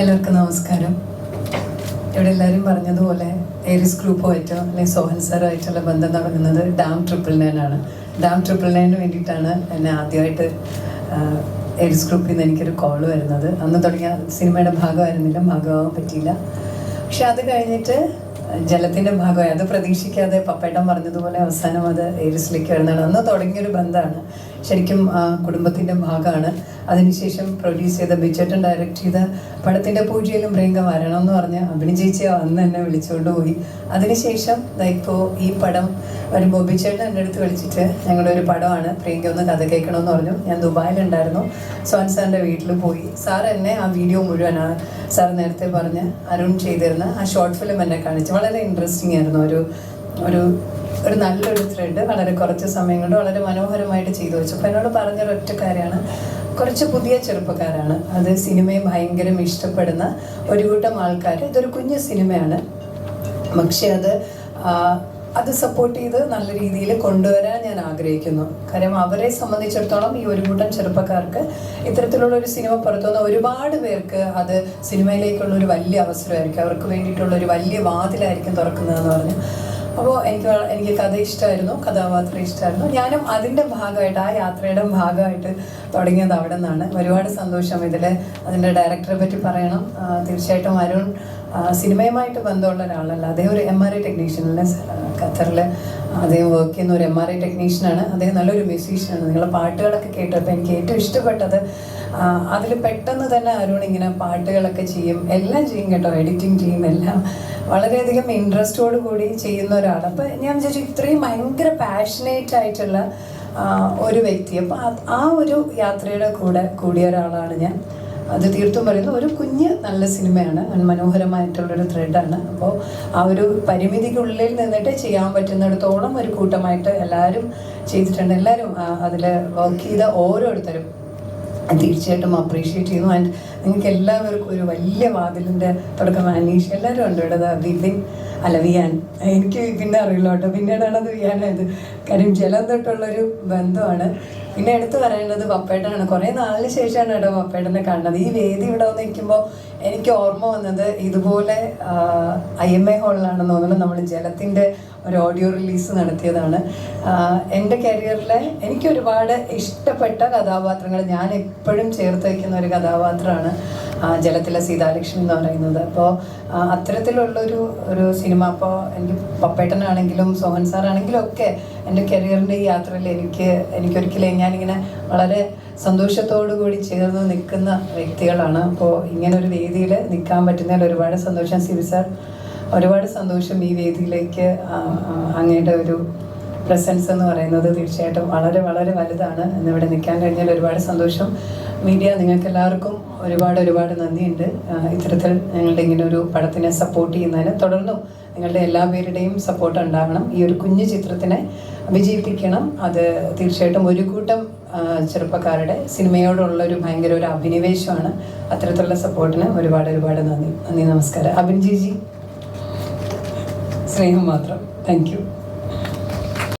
എല്ലാവർക്കും നമസ്കാരം. ഇവിടെ എല്ലാവരും പറഞ്ഞതുപോലെ ഏരിസ് ഗ്രൂപ്പുമായിട്ടോ അല്ലെങ്കിൽ സോഹൻ സാറുമായിട്ടുള്ള ബന്ധം തുടങ്ങുന്നത് ഡാം ട്രിപ്പിൾ നയൻ ആണ്. ഡാം ട്രിപ്പിൾ നയന് വേണ്ടിയിട്ടാണ് എന്നെ ആദ്യമായിട്ട് ഏരിസ് ഗ്രൂപ്പിൽ നിന്ന് എനിക്കൊരു കോൾ വരുന്നത്. അന്ന് തുടങ്ങിയ സിനിമയുടെ ഭാഗമായിരുന്നില്ല ഭാഗമാവാൻ പറ്റിയില്ല. പക്ഷെ അത് കഴിഞ്ഞിട്ട് ജലത്തിന്റെ ഭാഗമായി. അത് പ്രതീക്ഷിക്കാതെ പപ്പേട്ടൻ പറഞ്ഞതുപോലെ അവസാനം അത് ഏരിസിലേക്ക് വരുന്നതാണ്. അന്ന് തുടങ്ങിയൊരു ബന്ധമാണ്. ശരിക്കും കുടുംബത്തിന്റെ ഭാഗമാണ്. അതിനുശേഷം പ്രൊഡ്യൂസ് ചെയ്ത ബിജറ്റും ഡയറക്റ്റ് ചെയ്ത പടത്തിന്റെ പൂജയിലും പ്രിയങ്ക വരണം എന്ന് പറഞ്ഞ് അഭിനയ ചേച്ചി അന്ന് എന്നെ വിളിച്ചുകൊണ്ട് പോയി. അതിനുശേഷം ഇപ്പോൾ ഈ പടം ഒരു ബോബിച്ചേട്ടൻ എന്റെ അടുത്ത് വിളിച്ചിട്ട് ഞങ്ങളുടെ ഒരു പടമാണ് പ്രിയങ്ക ഒന്ന് കഥ കേൾക്കണമെന്ന് പറഞ്ഞു. ഞാൻ ദുബായിലുണ്ടായിരുന്നു. സോൻ സാറിന്റെ വീട്ടിൽ പോയി. സാർ എന്നെ ആ വീഡിയോ മുഴുവൻ സാർ നേരത്തെ പറഞ്ഞ് അരുൺ ചെയ്തിരുന്ന ആ ഷോർട്ട് ഫിലിം എന്നെ കാണിച്ചു വളരെ ഇൻട്രസ്റ്റിംഗ് ആയിരുന്നു. ഒരു ഒരു ഒരു നല്ലൊരു ത്രെഡ് വളരെ കുറച്ച് സമയം കൊണ്ട് വളരെ മനോഹരമായിട്ട് ചെയ്തു വെച്ചു. അപ്പോൾ എന്നോട് പറഞ്ഞൊരു ഒറ്റ കാര്യമാണ്. കുറച്ച് പുതിയ ചെറുപ്പക്കാരാണ്. അത് സിനിമയെ ഭയങ്കരം ഇഷ്ടപ്പെടുന്ന ഒരു കൂട്ടം ആൾക്കാർ ഇതൊരു കുഞ്ഞു സിനിമയാണ്. പക്ഷെ അത് അത് സപ്പോർട്ട് ചെയ്ത് നല്ല രീതിയിൽ കൊണ്ടുവരാൻ ഞാൻ ആഗ്രഹിക്കുന്നു. കാര്യം അവരെ സംബന്ധിച്ചിടത്തോളം ഈ ഒരു കൂട്ടം ചെറുപ്പക്കാർക്ക് ഇത്തരത്തിലുള്ള ഒരു സിനിമ പുറത്തുനിന്ന് ഒരുപാട് പേർക്ക് അത് സിനിമയിലേക്കുള്ള ഒരു വലിയ അവസരമായിരിക്കും. അവർക്ക് വേണ്ടിയിട്ടുള്ള ഒരു വലിയ വാതിലായിരിക്കും തുറക്കുന്നതെന്ന് പറഞ്ഞു. അപ്പോൾ എനിക്ക് എനിക്ക് കഥ ഇഷ്ടമായിരുന്നു കഥാപാത്രം ഇഷ്ടമായിരുന്നു ഞാനും അതിന്റെ ഭാഗമായിട്ട് ആ യാത്രയുടെ ഭാഗമായിട്ട് തുടങ്ങിയത് അവിടെ നിന്നാണ്. ഒരുപാട് സന്തോഷം ഇതിൽ അതിന്റെ ഡയറക്ടറെ പറ്റി പറയണം. തീർച്ചയായിട്ടും അരുൺ സിനിമയുമായിട്ട് ബന്ധമുള്ള ഒരാളല്ല. അദ്ദേഹം ഒരു എം ആർ ഐ ടെക്നീഷ്യനല്ലേ ഖത്തറിൽ അദ്ദേഹം വർക്ക് ചെയ്യുന്ന ഒരു എം ആർ ഐ ടെക്നീഷ്യനാണ് അദ്ദേഹം നല്ലൊരു മ്യൂസീഷ്യനാണ് നിങ്ങളെ പാട്ടുകളൊക്കെ കേട്ടപ്പോൾ എനിക്ക് ഏറ്റവും ഇഷ്ടപ്പെട്ടത് അതിൽ പെട്ടെന്ന് തന്നെ അരുൺ ഇങ്ങനെ പാട്ടുകളൊക്കെ ചെയ്യും. എല്ലാം ചെയ്യും കേട്ടോ. എഡിറ്റിംഗ് ചെയ്യും എല്ലാം. വളരെയധികം ഇൻട്രസ്റ്റോട് കൂടി ചെയ്യുന്ന ഒരാളാണ്. അപ്പോൾ ഞാൻ വിചാരിച്ചു ഇത്രയും ഭയങ്കര പാഷനേറ്റ് ആയിട്ടുള്ള ഒരു വ്യക്തി. അപ്പൊ ആ ഒരു യാത്രയുടെ കൂടെ കൂടിയ ഒരാളാണ് ഞാൻ. അത് തീർത്തും പറയുന്നത് ഒരു കുഞ്ഞ് നല്ല സിനിമയാണ്. മനോഹരമായിട്ടുള്ളൊരു ത്രെഡാണ് അപ്പോൾ ആ ഒരു പരിമിതിക്കുള്ളിൽ നിന്നിട്ട് ചെയ്യാൻ പറ്റുന്നിടത്തോളം ഒരു കൂട്ടമായിട്ട് എല്ലാവരും ചെയ്തിട്ടുണ്ട്. എല്ലാവരും അതിൽ വർക്ക് ചെയ്ത ഓരോരുത്തരും. തീർച്ചയായിട്ടും അപ്രീഷിയേറ്റ് ചെയ്യുന്നു. ആൻഡ് നിങ്ങൾക്ക് എല്ലാവർക്കും ഒരു വലിയ വാതിലിന്റെ തുടക്കം അനീഷ് എല്ലാവരും ഉണ്ട് ഇവിടെ. വിപിൻ അല്ല വിയാൻ എനിക്ക് പിന്നെ അറിയില്ല കേട്ടോ. പിന്നീടാണ് അത് വിയാനായത്. കാര്യം ജലം തൊട്ടുള്ളൊരു ബന്ധമാണ് പിന്നെ എടുത്തു പറയേണ്ടത് പപ്പേട്ടനാണ്. കുറേ നാളിന് ശേഷമാണ് കേട്ടോ പപ്പേട്ടനെ കാണുന്നത്. ഈ വേദി ഇവിടെ വന്ന് നിൽക്കുമ്പോൾ എനിക്ക് ഓർമ്മ വന്നത് ഇതുപോലെ ഐ എം എ ഹോളിലാണെന്ന് തോന്നുന്നു. നമ്മൾ ജലത്തിന്റെ ഒരു ഓഡിയോ റിലീസ് നടത്തിയതാണ്. എന്റെ കരിയറിൽ എനിക്ക് ഒരുപാട് ഇഷ്ടപ്പെട്ട കഥാപാത്രങ്ങൾ ഞാൻ എപ്പോഴും ചേർത്ത് വയ്ക്കുന്ന ഒരു കഥാപാത്രമാണ്. ജലത്തിലെ സീതാലക്ഷ്മി എന്ന് പറയുന്നത്. അപ്പോൾ അത്തരത്തിലുള്ളൊരു ഒരു സിനിമ അപ്പോൾ എനിക്ക് പപ്പേട്ടനാണെങ്കിലും സോഹൻ സാറാണെങ്കിലും ഒക്കെ എന്റെ കരിയറിന്റെ ഈ യാത്രയിൽ എനിക്ക് എനിക്കൊരിക്കലും ഞാനിങ്ങനെ വളരെ സന്തോഷത്തോടു കൂടി ചേർന്ന് നിൽക്കുന്ന വ്യക്തികളാണ്. അപ്പോൾ ഇങ്ങനെ ഒരു വേദിയിൽ നിൽക്കാൻ പറ്റുന്നതിൽ ഒരുപാട് സന്തോഷം. സിബി സാർ ഒരുപാട് സന്തോഷം ഈ വേദിയിലേക്ക് അങ്ങയുടെ ഒരു പ്രസൻസ് എന്ന് പറയുന്നത് തീർച്ചയായിട്ടും വളരെ വളരെ വലുതാണ്. എന്നിവിടെ നിൽക്കാൻ കഴിഞ്ഞാൽ ഒരുപാട് സന്തോഷം. മീഡിയ നിങ്ങൾക്ക് എല്ലാവർക്കും ഒരുപാട് ഒരുപാട് നന്ദിയുണ്ട്. ഇത്തരത്തിൽ ഞങ്ങളുടെ ഇങ്ങനെ ഒരു പടത്തിനെ സപ്പോർട്ട് ചെയ്യുന്നതിന് തുടർന്നും നിങ്ങളുടെ എല്ലാ പേരുടെയും സപ്പോർട്ട് ഉണ്ടാകണം. ഈ ഒരു കുഞ്ഞു ചിത്രത്തിനെ വിജയിപ്പിക്കണം. അത് തീർച്ചയായിട്ടും ഒരു കൂട്ടം ചെറുപ്പക്കാരുടെ സിനിമയോടുള്ള ഒരു ഭയങ്കര ഒരു അഭിനിവേശമാണ്. അത്തരത്തിലുള്ള സപ്പോർട്ടിന് ഒരുപാട് ഒരുപാട് നന്ദി. നന്ദി നമസ്കാരം. അഭിൻ ജിജി സ്നേഹം മാത്രം. താങ്ക്